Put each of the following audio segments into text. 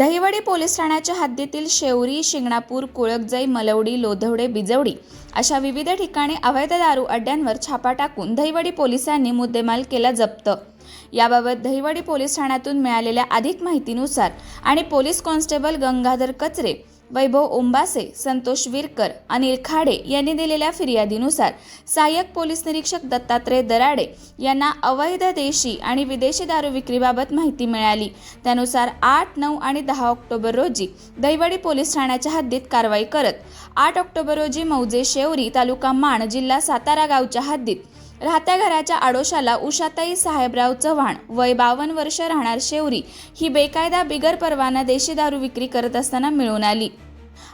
Dahiwadi police ठाण्याच्या हद्दीतील savoury Shingnapur कुळकजई Malwadi लोधवडे Bijwadi अशा विविध ठिकाणी अवैध दारू अड्ड्यांवर छापा टाकून दहिवडी पोलिसांनी मुद्देमाल केला जप्त. याबाबत दहिवडी पोलीस ठाण्यातून मिळालेल्या अधिक माहितीनुसार आणि पोलीस कॉन्स्टेबल गंगाधर कचरे वैभव ओंबासे संतोष विरकर अनिल खाडे यांनी दिलेल्या फिर्यादीनुसार सहाय्यक पोलीस निरीक्षक दत्तात्रय दराडे यांना अवैध देशी आणि विदेशी दारू विक्रीबाबत माहिती मिळाली. त्यानुसार आठ नऊ आणि दहा ऑक्टोबर रोजी दैवडी पोलीस ठाण्याच्या हद्दीत कारवाई करत आठ ऑक्टोबर रोजी मौजे शेवरी तालुका माण जिल्हा सातारा गावच्या हद्दीत राहत्या घराच्या आडोशाला उषाताई साहेबराव चव्हाण वय बावन्न वर्ष राहणार शेवरी ही बेकायदा बिगर परवाना देशी दारू विक्री करत असताना मिळून आली.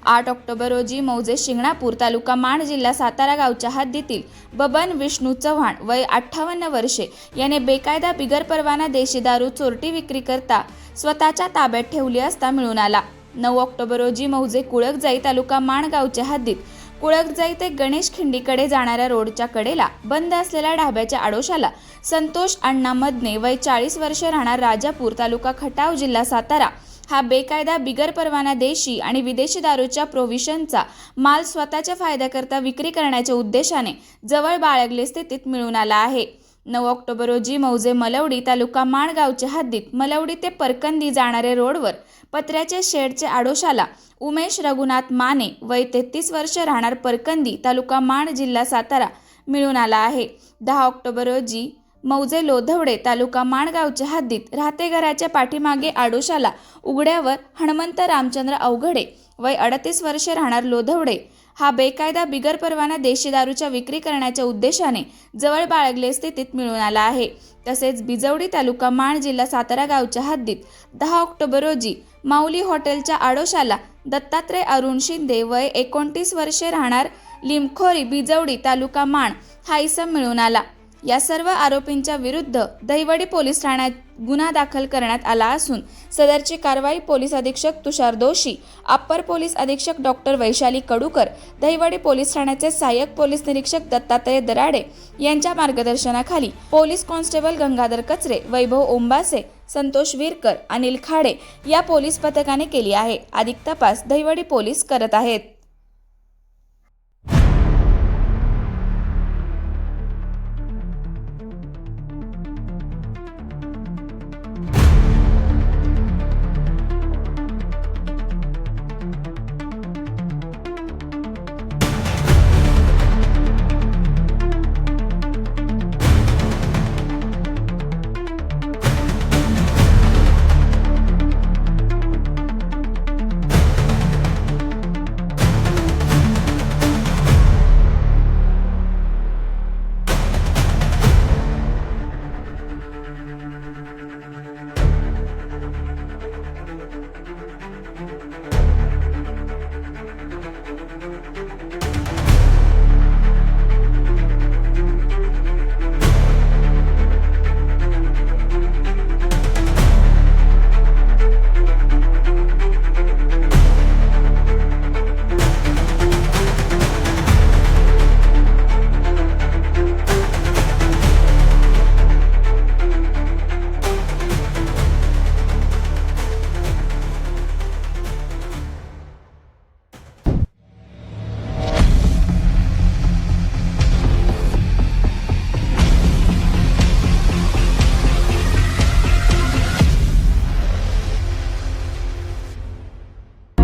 आठ ऑक्टोबर रोजी मौजे शिंगणापूर तालुका माण जिल्हा सातारा गावच्या हद्दीतील बबन विष्णू चव्हाण वय अठ्ठावन्न वर्षे याने बेकायदा बिगर परवाना देशी दारू चोरटी विक्री करता स्वतःच्या ताब्यात ठेवली असता मिळून आला. नऊ ऑक्टोबर रोजी मौजे कुळकजाई तालुका माण गावच्या हद्दीत कुळकजाई ते गणेश खिंडीकडे जाणाऱ्या रोडच्या कडेला बंद असलेल्या ढाब्याच्या आडोशाला संतोष अण्णा मदने वय चाळीस वर्ष राहणार राजापूर तालुका खटाव जिल्हा सातारा. हा बेकायदा बिगर परवाना देशी आणि विदेशी दारूच्या प्रोव्हिशनचा माल स्वतःच्या फायद्याकरता विक्री करण्याच्या उद्देशाने जवळ बाळगले स्थितीत मिळून आला आहे. नऊ ऑक्टोबर रोजी मौजे मलवडी तालुका माणगावच्या हद्दीत मलवडी ते परकंदी जाणारे रोडवर पत्र्याचे शेडच्या आडोशाला उमेश रघुनाथ माने वय तेहतीस वर्ष राहणार परकंदी तालुका माण जिल्हा सातारा मिळून आला आहे. दहा ऑक्टोबर रोजी मौजे लोधवडे तालुका माणगावच्या हद्दीत राहते घराच्या पाठीमागे आडोशाला उघड्यावर हनुमंत रामचंद्र अवघडे वय अडतीस वर्षे राहणार लोधवडे. हा बेकायदा बिगर परवाना देशी दारूच्या विक्री करण्याच्या उद्देशाने जवळ बाळगले स्थितीत मिळून आला आहे. तसेच बिजवडी तालुका माण जिल्हा सातारा गावच्या हद्दीत दहा ऑक्टोबर रोजी माऊली हॉटेलच्या आडोशाला दत्तात्रय अरुण शिंदे वय एकोणतीस वर्षे राहणार लिमखोरी बिजवडी तालुका माण हा इसम मिळून आला. या सर्व आरोपींच्या विरुद्ध दहिवडी पोलीस ठाण्यात गुन्हा दाखल करण्यात आला असून सदरची कारवाई पोलीस अधीक्षक तुषार दोशी अप्पर पोलीस अधीक्षक डॉक्टर वैशाली कडूकर दहिवडी पोलीस ठाण्याचे सहाय्यक पोलीस निरीक्षक दत्तात्रय दराडे यांच्या मार्गदर्शनाखाली पोलीस कॉन्स्टेबल गंगाधर कचरे वैभव ओंबासे संतोष विरकर अनिल खाडे या पोलीस पथकाने केली आहे. अधिक तपास दहिवडी पोलीस करत आहेत.